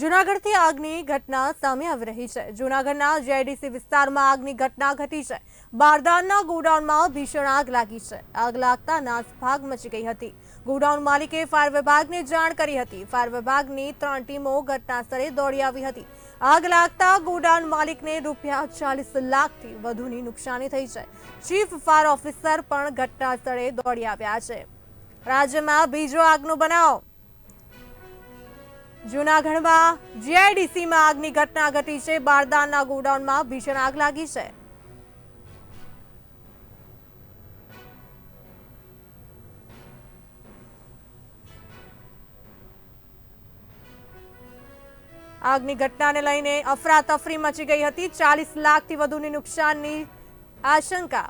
જૂનાગઢથી આગની ઘટના સામે આવી રહી છે. જૂનાગઢના જેઆઈડીસી વિસ્તારમાં આગની ઘટના ઘટી છે. બારદાનના ગોડાઉનમાં ભીષણ આગ લાગી છે. આગ લાગતા નાસભાગ મચી ગઈ હતી. ગોડાઉન માલિકે ફાયર વિભાગને જાણ કરી હતી. ફાયર વિભાગની ત્રણ ટીમો ઘટનાસ્થળે દોડી આવી હતી. આગ લાગતા ગોડાઉન માલિકને રૂપિયા ચાલીસ લાખથી વધુની નુકસાની થઈ છે. ચીફ ફાયર ઓફિસર પણ ઘટનાસ્થળે દોડી આવ્યા છે. રાજ્યમાં બીજો આગનો બનાવ. જૂનાગઢમાં જીઆઈડીસીમાં આગની ઘટના ઘટી છે. બારદાનના ગોડાઉનમાં ભીષણ આગ લાગી છે. આગની ઘટનાને લઈને અફરાતફરી મચી ગઈ હતી. ચાલીસ લાખથી વધુની નુકસાનની આશંકા